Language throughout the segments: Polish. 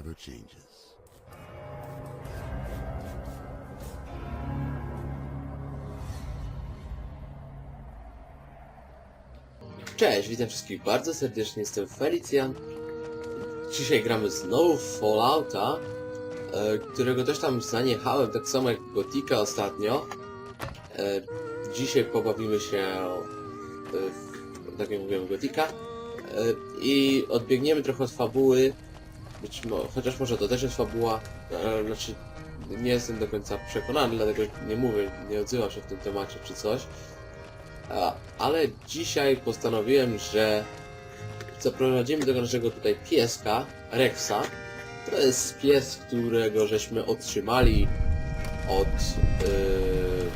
never changes. Cześć, witam wszystkich bardzo serdecznie, jestem Felicjan. Dzisiaj gramy znowu Fallouta, e, którego też tam zaniechałem, tak samo jak Gotika ostatnio. E, dzisiaj pobawimy się, e, tak jak mówiłem, Gotika. I odbiegniemy trochę od fabuły, być mo chociaż może to też jest fabuła, e, znaczy nie jestem do końca przekonany, dlatego nie mówię, nie odzywam się w tym temacie czy coś. A, ale dzisiaj postanowiłem, że zaprowadzimy tego naszego tutaj pieska, Rexa. To jest pies, którego żeśmy otrzymali od... Yy,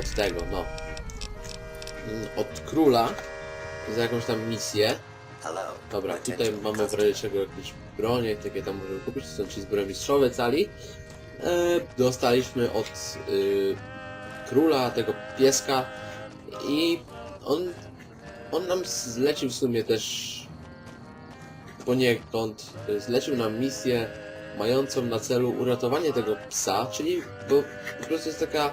od tego, no. Mm, Od króla za jakąś tam misję. Dobra, tutaj mamy w razie czego jakieś bronie, takie tam możemy kupić, to są ci zbrojmistrzowie cali. E, dostaliśmy od y, króla, tego pieska i on, on nam zlecił w sumie też poniekąd, y, zlecił nam misję mającą na celu uratowanie tego psa, czyli bo po prostu jest taka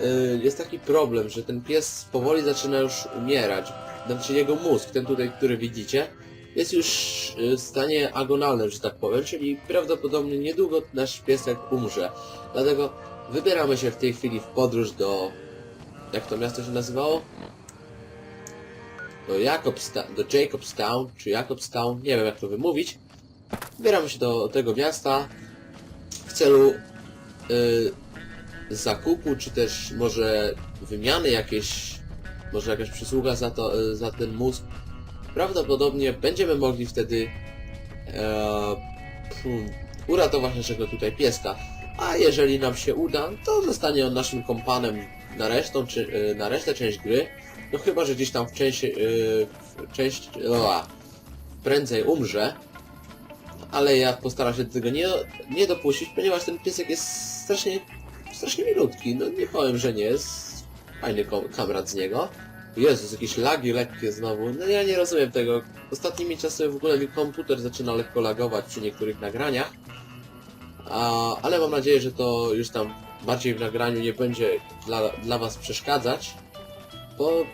y, jest taki problem, że ten pies powoli zaczyna już umierać. Znaczy jego mózg, ten tutaj, który widzicie, jest już y, w stanie agonalnym, że tak powiem, czyli prawdopodobnie niedługo nasz piesek umrze. Dlatego wybieramy się w tej chwili w podróż do... Jak to miasto się nazywało? Do Jacobstown, do Jacobstown, czy Jacobstown, nie wiem jak to wymówić. Wybieramy się do tego miasta w celu y, zakupu, czy też może wymiany jakieś, może jakaś przysługa za, to, y, za ten mózg. Prawdopodobnie będziemy mogli wtedy e, hmm, uratować naszego tutaj pieska. A jeżeli nam się uda, to zostanie on naszym kompanem na resztą, czy, y, na resztę część gry. No chyba, że gdzieś tam w części, y, w część, o, prędzej umrze. Ale ja postaram się do tego nie, nie dopuścić, ponieważ ten piesek jest strasznie, strasznie milutki. No nie powiem, że nie jest. Fajny kom- z niego. Jezus, jakieś lagi lekkie znowu. No ja nie rozumiem tego. Ostatnimi czasy w ogóle mi komputer zaczyna lekko lagować przy niektórych nagraniach. A, ale mam nadzieję, że to już tam bardziej w nagraniu nie będzie dla, dla was przeszkadzać. Bo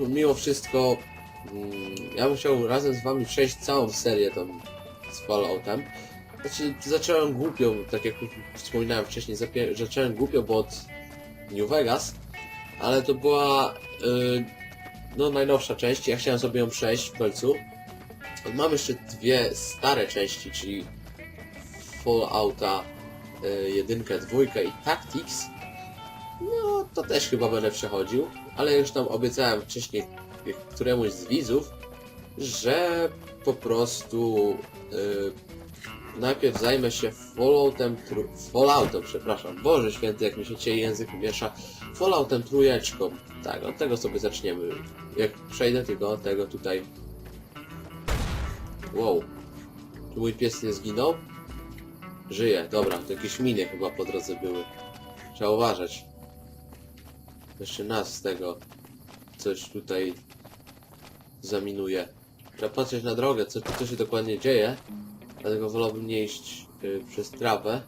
mimo wszystko mm, ja bym chciał razem z wami przejść całą serię tą z Falloutem. Znaczy, zacząłem głupio, tak jak wspominałem wcześniej, zacząłem głupio, bo od New Vegas, ale to była yy, no najnowsza część, ja chciałem sobie ją przejść w końcu. Mam jeszcze dwie stare części, czyli Fallouta y, jedynkę, dwójkę i Tactics. No, to też chyba będę przechodził, ale już tam obiecałem wcześniej któremuś z widzów, że po prostu y, najpierw zajmę się Falloutem, Falloutem, przepraszam, Boże Święty, jak mi się dzisiaj język miesza, Falloutem trójeczką. Tak, od tego sobie zaczniemy. Jak przejdę tylko od tego tutaj. Wow. Czy mój pies nie zginął? Żyje, dobra, to jakieś miny chyba po drodze były. Trzeba uważać. Jeszcze nas z tego coś tutaj zaminuje. Trzeba patrzeć na drogę, co, co się dokładnie dzieje. Dlatego wolałbym nie iść y, przez trawę.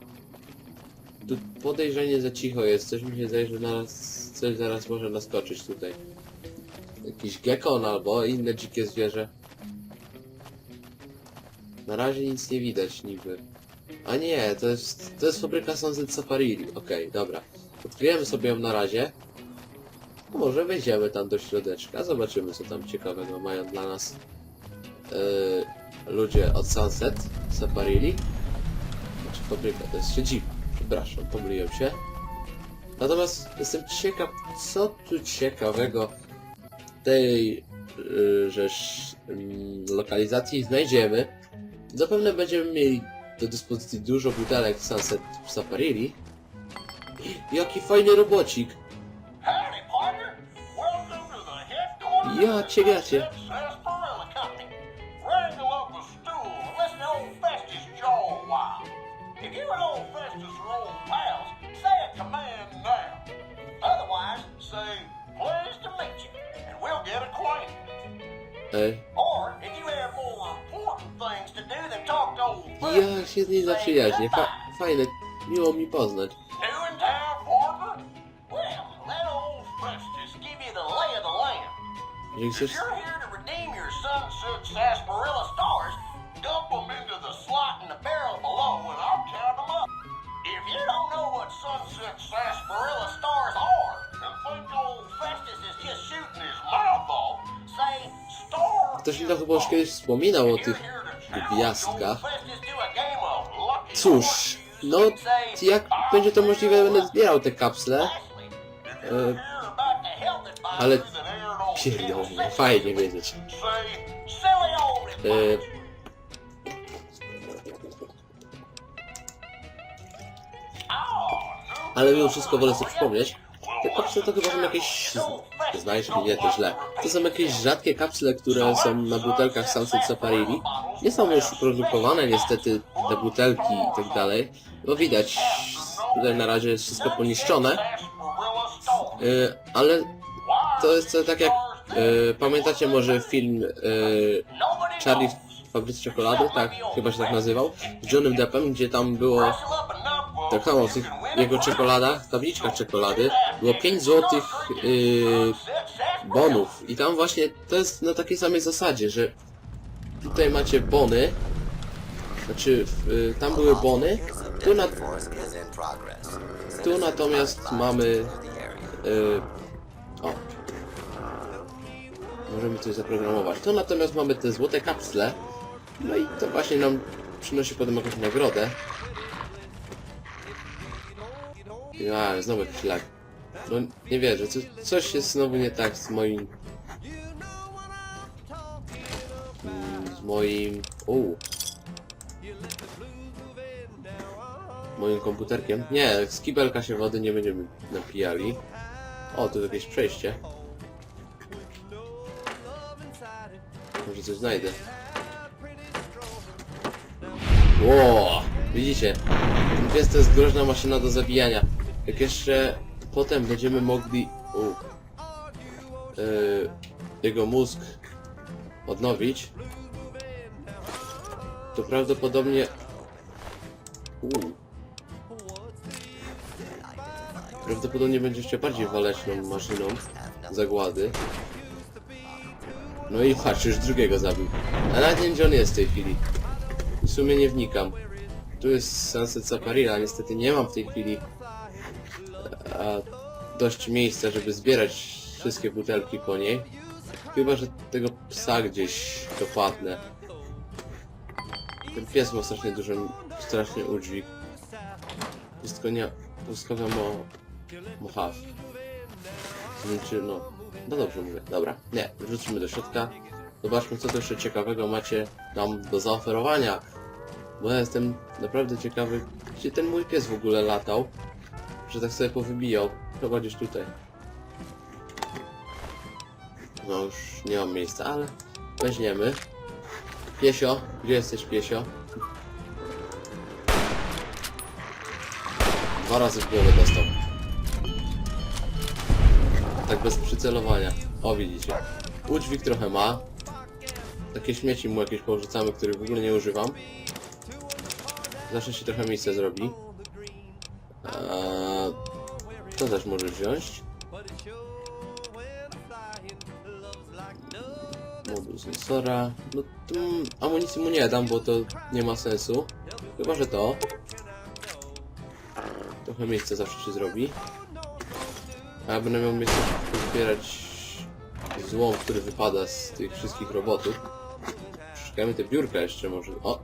Tu podejrzenie za cicho jest, coś mi się zdaje, że nas, coś zaraz może naskoczyć tutaj. Jakiś gekon albo inne dzikie zwierzę. Na razie nic nie widać niby. A nie, to jest, to jest fabryka Sunset Safarili. Okej, dobra. Odkryjemy sobie ją na razie. A może wejdziemy tam do środeczka, zobaczymy co tam ciekawego mają dla nas yy, ludzie od Sunset Safarili. Znaczy fabryka, to jest siedziba. Przepraszam, pomyliłem się. Natomiast jestem ciekaw, co tu ciekawego w tej yy, żeż, mm, lokalizacji znajdziemy. Zapewne będziemy mieli do dyspozycji dużo butelek Sunset Safarili. Jaki fajny robocik. Ja cię gacie. Się z nim zaprzyjaźnię. Fa fajne, miło mi poznać. Jeżeli chcesz... If you don't know what sunset sarsaparilla stars are and think old Festus is just shooting his mouth off, say star Ktoś mi to chyba już kiedyś wspominał o tych gwiazdkach. Cóż, no jak będzie to możliwe, będę zbierał te kapsle. E, ale pierdolnie, fajnie wiedzieć. E, ale mimo wszystko wolę sobie przypomnieć, te kapsle to chyba są jakieś... Znajesz mnie to źle. To są jakieś rzadkie kapsle, które są na butelkach Sunset Safarili. Nie są już produkowane niestety te butelki i tak dalej. Bo widać, tutaj na razie jest wszystko poniszczone. Yy, ale to jest to tak jak... Yy, pamiętacie może film yy, Charlie w fabryce czekolady? Tak, chyba się tak nazywał. Z Johnem Deppem, gdzie tam było tak samo w tych jego czekoladach, tabliczkach czekolady, było 5 złotych yy, bonów. I tam właśnie to jest na takiej samej zasadzie, że tutaj macie bony, znaczy w- y, tam były bony, tu, na, tu natomiast mamy y, o możemy coś zaprogramować. Tu natomiast mamy te złote kapsle, no i to właśnie nam przynosi potem jakąś nagrodę. Ja, znowu jakiś lag. No nie wierzę, co, coś jest znowu nie tak z moim... Mm, Z moim... Uuu. Moim komputerkiem. Nie, z kibelka się wody nie będziemy napijali. O, tu jakieś przejście. Może coś znajdę. Ło, widzicie? Pies to jest groźna maszyna do zabijania. Jak jeszcze potem będziemy mogli u, yy, jego mózg odnowić, to prawdopodobnie u, prawdopodobnie będzie jeszcze bardziej waleczną maszyną zagłady. No i patrz, już drugiego zabił. A na gdzie on jest w tej chwili. W sumie nie wnikam. Tu jest Sunset Safarilla, niestety nie mam w tej chwili a, dość miejsca, żeby zbierać wszystkie butelki po niej. Chyba, że tego psa gdzieś dopadnę. Ten pies ma strasznie dużo, strasznie udźwig. Wszystko nie... Łuskawia mo... Mohaw. Znaczy, no... No dobrze mówię, dobra. Nie, wrócimy do środka. Zobaczmy, co tu jeszcze ciekawego macie nam do zaoferowania. Bo ja jestem naprawdę ciekawy, gdzie ten mój pies w ogóle latał. Że tak sobie powybijał. Gdzieś tutaj. No już nie mam miejsca, ale weźmiemy. Piesio, gdzie jesteś piesio? Dwa razy w głowę dostał. Tak bez przycelowania. O widzicie. Udźwig trochę ma. Takie śmieci mu jakieś porzucamy, których w ogóle nie używam. Zawsze się trochę miejsca zrobi. To też możesz wziąć. Moduł sensora. No tu amunicji mu nie dam, bo to nie ma sensu. Chyba, że to. Trochę miejsca zawsze się zrobi. A ja będę miał miejsce zbierać złom, który wypada z tych wszystkich robotów. Szukajmy te biurka jeszcze może. O!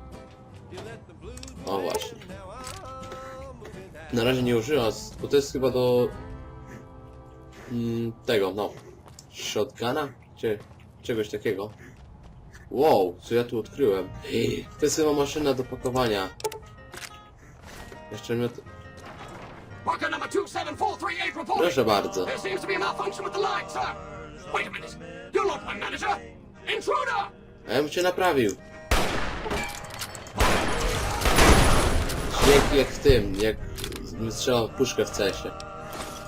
O właśnie. Na razie nie użyłam, bo to jest chyba do... Mm, tego, no. Shotguna? Cie, czegoś takiego. Wow, co ja tu odkryłem? To jest chyba maszyna do pakowania. Jeszcze miot... Worker number 2743A reporting. Proszę bardzo. A ja bym cię naprawił. Dźwięki jak w tym, jak strzelał puszkę w cesie.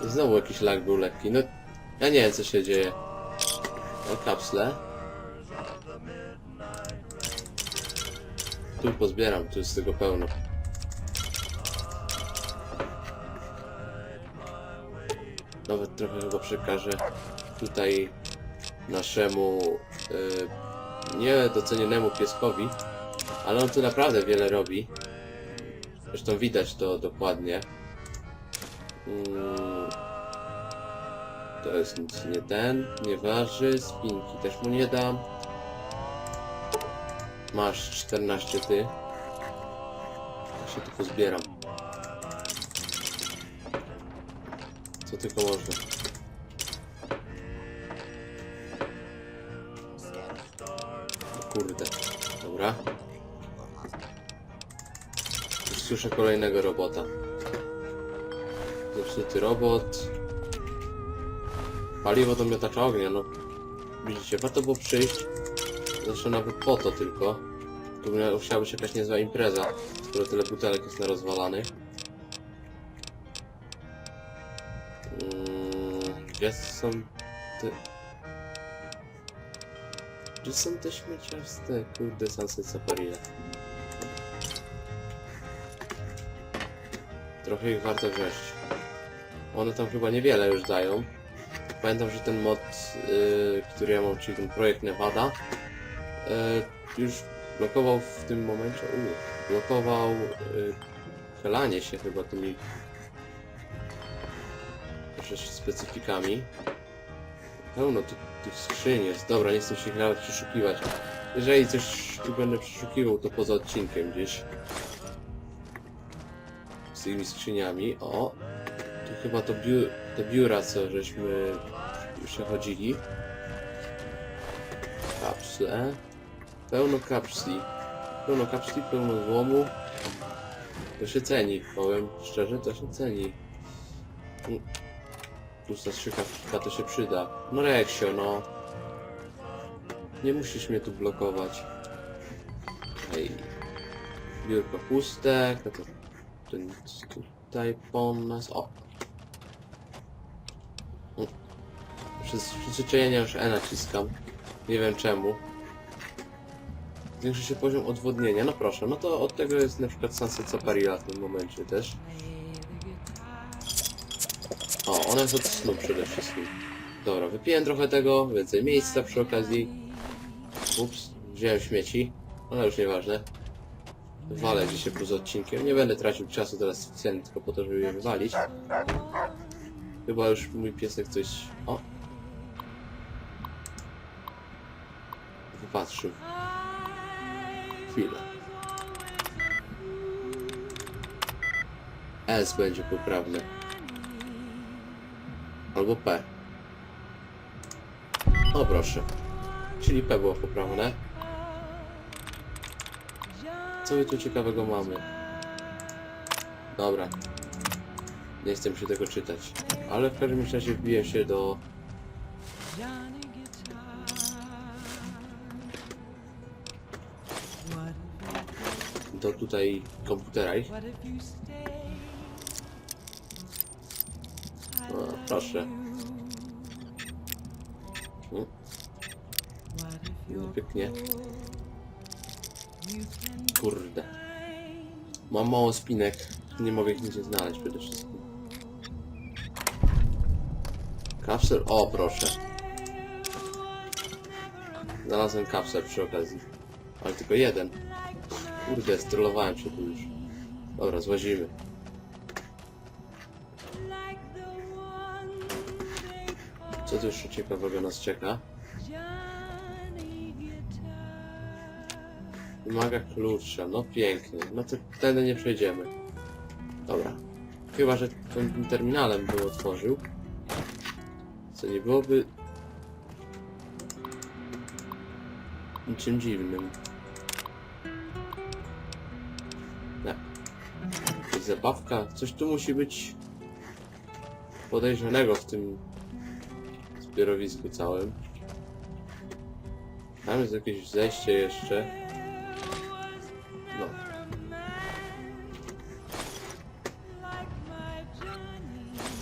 Znowu jakiś lag był lekki. No, ja nie wiem co się dzieje. O kapsle. Tu pozbieram, tu jest tego pełno. Nawet trochę chyba przekażę tutaj naszemu yy, niedocenionemu pieskowi, ale on tu naprawdę wiele robi. Zresztą widać to dokładnie. Mm, to jest nic nie ten, nie waży, spinki też mu nie dam. Masz 14 ty. Ja się tu pozbieram. Co tylko można. Kurde. Dobra. Już słyszę kolejnego robota. Zepsuty robot. Paliwo do miotacza ognia, no. Widzicie, warto było przyjść. Zresztą nawet po to tylko. Tu musiała być jakaś niezła impreza, skoro tyle butelek jest na rozwalanych. Mm, Gdzie są te... Gdzie są te śmieciaste? Kurde, Sunset Safarille. Trochę ich warto wziąć. One tam chyba niewiele już dają. Pamiętam, że ten mod, y, który ja mam, czyli ten projekt Nevada, y, już blokował w tym momencie, u, blokował y, chelanie się chyba tymi też specyfikami. Pełno tu, tych skrzyń jest. Dobra, nie chcę się nawet przeszukiwać. Jeżeli coś tu będę przeszukiwał, to poza odcinkiem gdzieś. Z tymi skrzyniami. O! Chyba to biu te biura, co żeśmy przechodzili. Kapsle. Pełno kapsli. Pełno kapsli, pełno złomu. To się ceni, powiem szczerze, to się ceni. Mm. Pusta strzykawka to się przyda. No Reksio, no. Nie musisz mnie tu blokować. Hej. Biurko puste. To ten tutaj po nas. O! Przez przyzwyczajenie już E naciskam. Nie wiem czemu. Zwiększy się poziom odwodnienia. No proszę, no to od tego jest na przykład Sunset Saparilla w tym momencie też. O, ona jest od snu przede wszystkim. Dobra, wypiłem trochę tego, więcej miejsca przy okazji. Ups, wziąłem śmieci, ale już nieważne. Walę dzisiaj poza odcinkiem. Nie będę tracił czasu teraz specjalnie tylko po to, żeby je wywalić. Chyba już mój piesek coś... O! Wypatrzył. Chwilę. S będzie poprawne. Albo P. O proszę. Czyli P było poprawne. Co my tu ciekawego mamy? Dobra. Nie chcę się tego czytać. Ale w każdym razie wbiję się do... do tutaj komputera ich. Proszę. No, pięknie. Kurde. Mam mało spinek. Nie mogę ich nigdzie znaleźć przede wszystkim. Kapsel? O, proszę. Znalazłem kapsel przy okazji. Ale tylko jeden. Kurde, strollowałem się tu już. Dobra, złazimy. Co tu jeszcze ciekawego nas czeka? Wymaga klucza, no pięknie. No to wtedy nie przejdziemy. Dobra. Chyba, że tym terminalem by otworzył. Co nie byłoby... Niczym dziwnym. Zabawka. Coś tu musi być podejrzanego w tym zbiorowisku całym. Tam jest jakieś zejście jeszcze. No.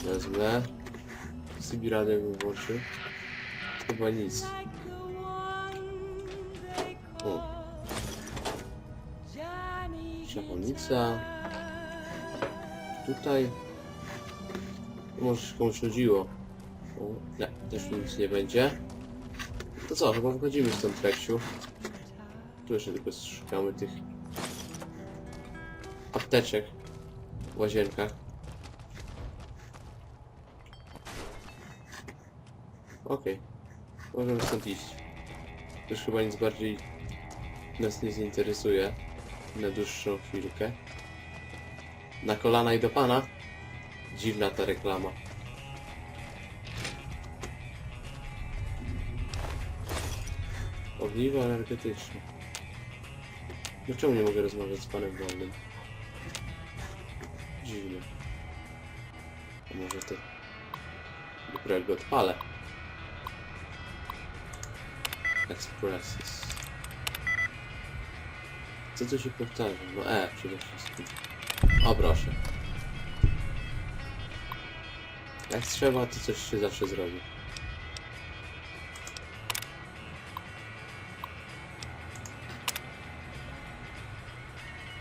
Wezmę. Sybiradę bym włączył. Chyba nic. O. Tutaj. Może komuś nudziło. O, nie, też nic nie będzie. To co, chyba wychodzimy z tą treścią. Tu jeszcze tylko szukamy tych apteczek w łazienkach. Okej. Możemy stąd iść. Już chyba nic bardziej nas nie zainteresuje na dłuższą chwilkę. Na kolana i do pana? Dziwna ta reklama. Ogniwo energetyczne. No czemu nie mogę rozmawiać z panem wolnym? Dziwne. A może to... Dopiero jak go odpalę. Expresses. Co tu się powtarza? No E przede wszystkim. O proszę. Jak trzeba, to coś się zawsze zrobi.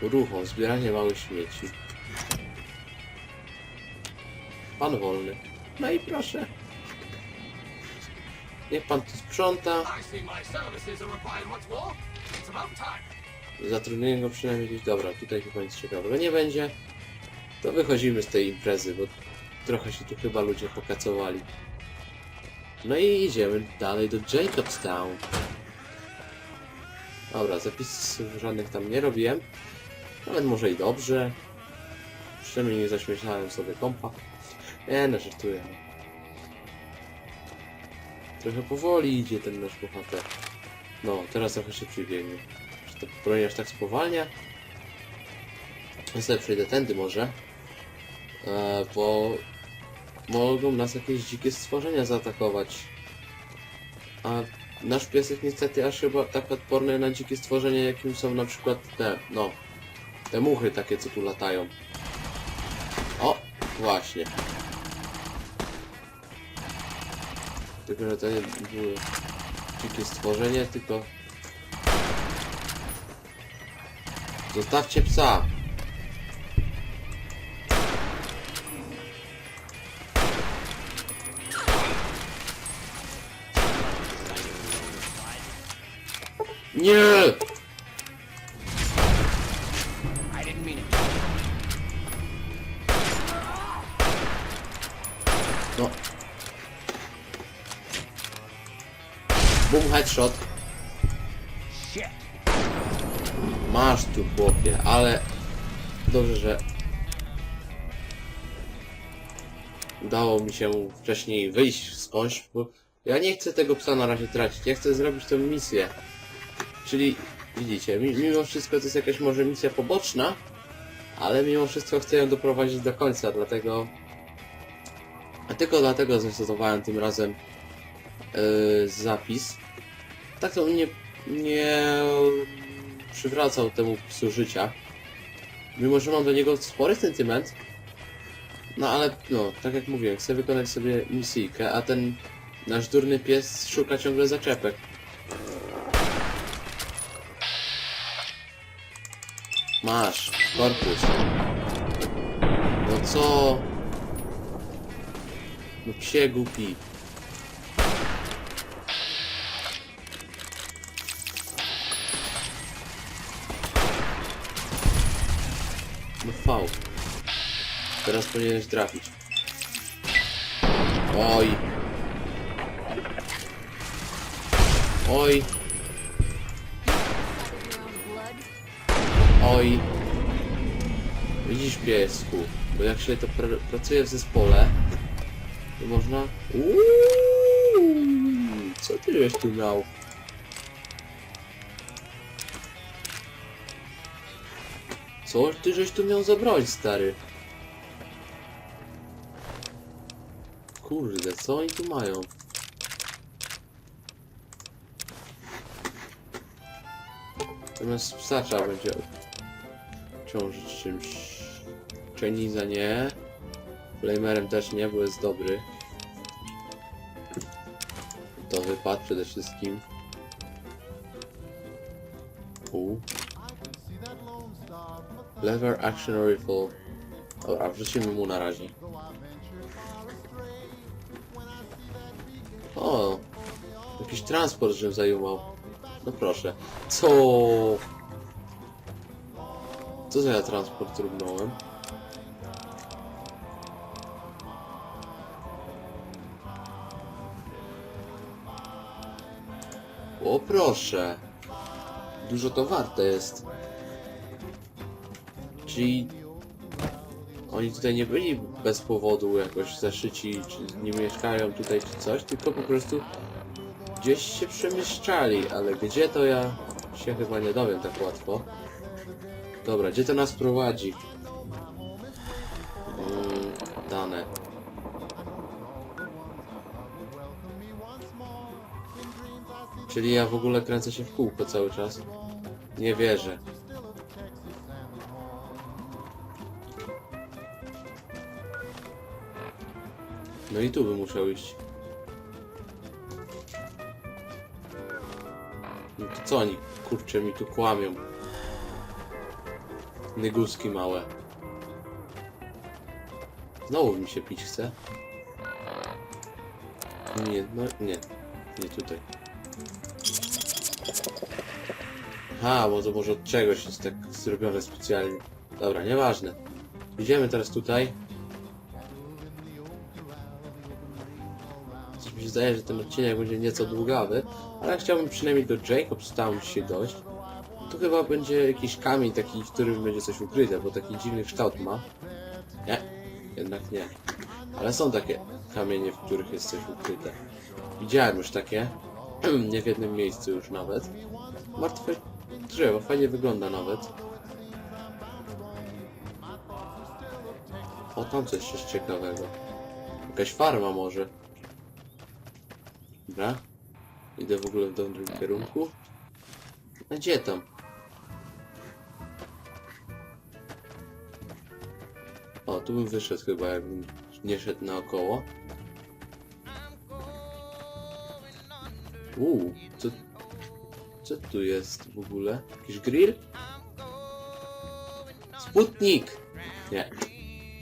Ruchom, zbieranie małych śmieci. Pan wolny. No i proszę. Niech pan tu sprząta. I see my services are required once more. It's about time. Zatrudnienie go przynajmniej gdzieś. Dobra, tutaj chyba nic ciekawego nie będzie. To wychodzimy z tej imprezy, bo trochę się tu chyba ludzie pokacowali. No i idziemy dalej do Jacobstown. Dobra, zapisów żadnych tam nie robiłem. Nawet może i dobrze. Przynajmniej nie zaśmieszałem sobie kompa. Nie, no żartuję. Trochę powoli idzie ten nasz bohater. No, teraz trochę się przybiegnie. To broń aż tak spowalnia? Ja sobie przejdę tędy może. E, bo mogą nas jakieś dzikie stworzenia zaatakować. A nasz piesek niestety aż chyba tak odporny na dzikie stworzenia, jakim są na przykład te, no, te muchy takie, co tu latają. O, właśnie. Tylko, że to nie były dzikie stworzenie, tylko... Zostawcie psa! Nie! Ale dobrze, że udało mi się wcześniej wyjść skądś, bo ja nie chcę tego psa na razie tracić, ja chcę zrobić tę misję. Czyli widzicie, mi- mimo wszystko to jest jakaś może misja poboczna, ale mimo wszystko chcę ją doprowadzić do końca, dlatego a tylko dlatego zdecydowałem tym razem yy, zapis. Tak to nie, nie przywracał temu psu życia. Mimo, że mam do niego spory sentyment. No ale, no, tak jak mówiłem, chcę wykonać sobie misyjkę, a ten nasz durny pies szuka ciągle zaczepek. Masz, korpus. No co? No psie głupi. Teraz powinieneś trafić. Oj. Oj. Oj. Widzisz piesku, bo jak się to pr pracuje w zespole, to można... Uuu, co ty żeś tu miał? Co ty żeś tu miał za broń, stary? Kurde, co oni tu mają? Zamiast psa trzeba będzie ciążyć czymś. Chinesa nie. Flamerem też nie, bo jest dobry. To wypadł przede wszystkim. U. Lever Action Rifle. Dobra, wrzucimy mu na razie. O! Jakiś transport, żebym zajumał. No proszę. Co? Co za ja transport równąłem? O proszę. Dużo to warte jest. Czyli oni tutaj nie byli bez powodu jakoś zaszyci, czy nie mieszkają tutaj czy coś, tylko po prostu gdzieś się przemieszczali, ale gdzie to ja się chyba nie dowiem tak łatwo. Dobra, gdzie to nas prowadzi? Mm, dane. Czyli ja w ogóle kręcę się w kółko cały czas. Nie wierzę. No i tu bym musiał iść. No to co oni, kurczę, mi tu kłamią? Nyguski małe. Znowu mi się pić chce. Nie, no nie. Nie tutaj. Aha, bo to może od czegoś jest tak zrobione specjalnie. Dobra, nieważne. Idziemy teraz tutaj. Zdaje, że ten odcinek będzie nieco długawy, ale chciałbym przynajmniej do Jacobstown się dojść. Tu chyba będzie jakiś kamień taki, w którym będzie coś ukryte, bo taki dziwny kształt ma. Nie, jednak nie. Ale są takie kamienie, w których jest coś ukryte. Widziałem już takie. nie w jednym miejscu już nawet. Martwe drzewo, fajnie wygląda nawet. O, tam coś jest ciekawego. Jakaś farma może. Dobra. Idę w ogóle w dobrym kierunku. A gdzie tam? O, tu bym wyszedł chyba, jakbym nie szedł naokoło. Uuu, co... Co tu jest w ogóle? Jakiś grill? Sputnik! Nie.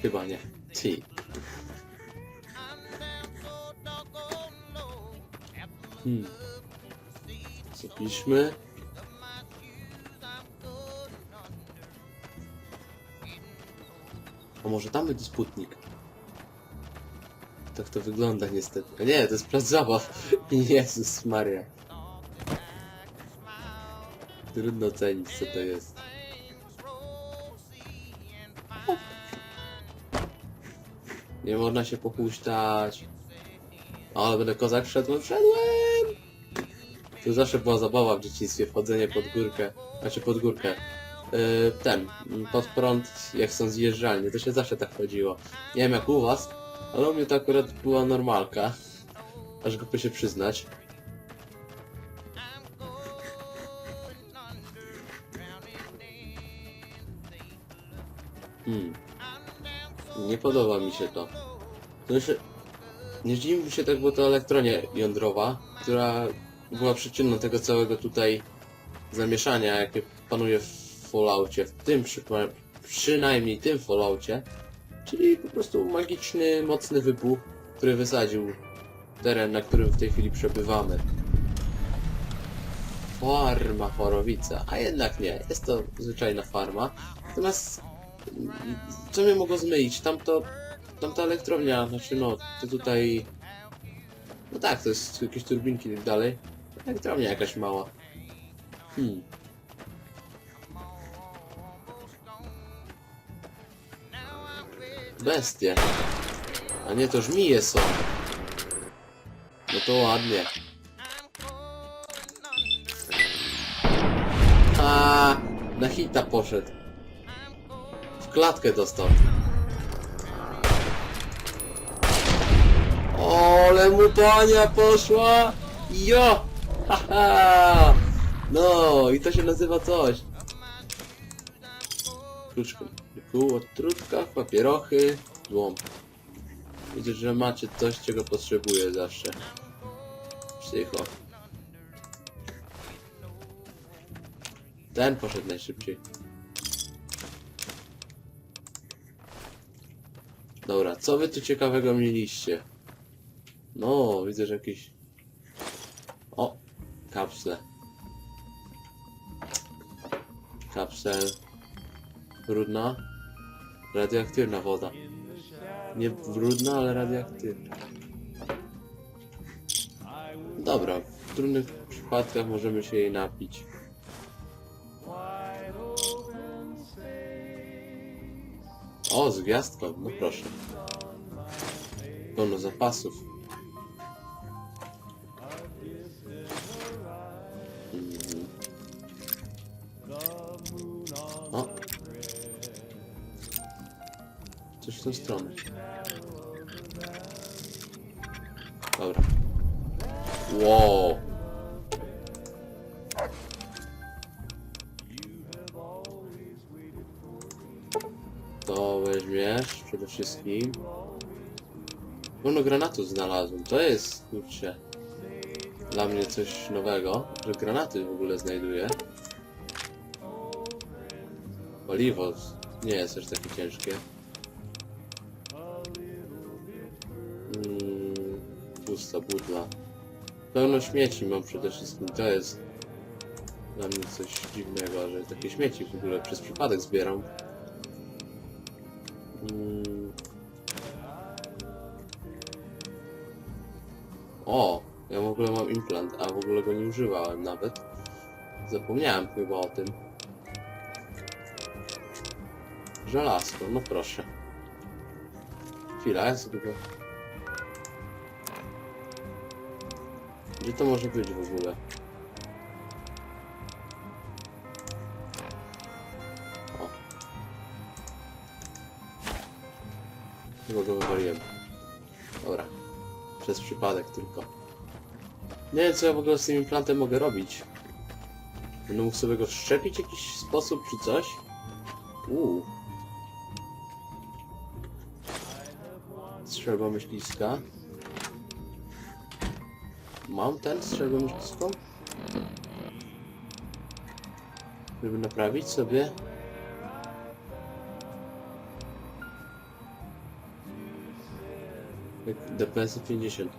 Chyba nie. Ty. Hmm. Zapiszmy. A może tam będzie Sputnik? Tak to wygląda niestety. A nie, to jest plac zabaw. Jezus Maria. Trudno ocenić co to jest. Nie można się pochuśtać. Ale będę kozak wszedłem, wszedłem! To zawsze była zabawa w dzieciństwie, wchodzenie pod górkę. Znaczy pod górkę. Yy, ten, pod prąd, jak są zjeżdżalnie, to się zawsze tak chodziło. Nie wiem jak u was, ale u mnie to akurat była normalka. Aż głupio się przyznać. Hmm. Nie podoba mi się to. Jeszcze... Nie zdziwiłbym się tak, bo to elektronia jądrowa, która była przyczyną tego całego tutaj zamieszania, jakie panuje w Falloutie, w tym przypa- przynajmniej tym Falloutie, czyli po prostu magiczny, mocny wybuch, który wysadził teren, na którym w tej chwili przebywamy. Farma Chorowica, a jednak nie, jest to zwyczajna farma. Natomiast mm, co mnie mogło zmylić? Tamto, tamta elektrownia, znaczy no, to tutaj... No tak, to jest jakieś turbinki i tak dalej. Elektrownia jakaś mała. Hmm. Bestie. A nie, to żmije są. No to ładnie. A na hita poszedł. W klatkę dostał. Ole mu pania poszła! Jo! Haha! No i to się nazywa coś. Kruczko. Kół od papierochy, złom. Widzę, że macie coś, czego potrzebuję zawsze. Psycho. Ten poszedł najszybciej. Dobra, co wy tu ciekawego mieliście? No, widzę, że jakiś Kapsle. Kapsel. Brudna. Radioaktywna woda. Nie brudna, ale radioaktywna. Dobra, w trudnych przypadkach możemy się jej napić. O, z gwiazdką, no proszę. Pełno zapasów. Coś w tą stronę. Dobra. Wow. To weźmiesz przede wszystkim. Pełno granatu znalazłem. To jest, kurczę, dla mnie coś nowego, że granaty w ogóle znajduję. Paliwo nie jest też takie ciężkie. Butla. Pełno śmieci mam przede wszystkim. To jest dla mnie coś dziwnego, że takie śmieci w ogóle przez przypadek zbieram. Mm. O, ja w ogóle mam implant, a w ogóle go nie używałem nawet. Zapomniałem chyba o tym. Żelazko, no proszę. Chwila, ja sobie go... Gdzie to może być w ogóle? O. Chyba go wywaliłem. Dobra. Przez przypadek tylko. Nie wiem co ja w ogóle z tym implantem mogę robić. Będę mógł sobie go wszczepić w jakiś sposób czy coś? Uuu. Strzelba myśliska. Mam ten strzelbę myśliską? Żeby naprawić sobie Jak DPS 50.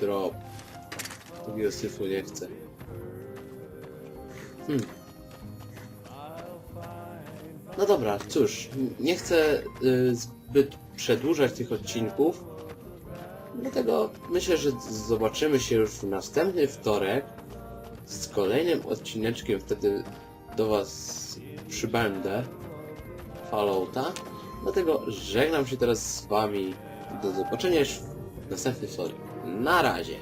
Drop. Takiego syfu nie chcę. Hmm. No dobra, cóż, nie chcę y, zbyt przedłużać tych odcinków. Dlatego myślę, że zobaczymy się już w następny wtorek z kolejnym odcineczkiem. Wtedy do Was przybędę Fallouta. Dlatego żegnam się teraz z Wami. Do zobaczenia już w następny wtorek. Na razie.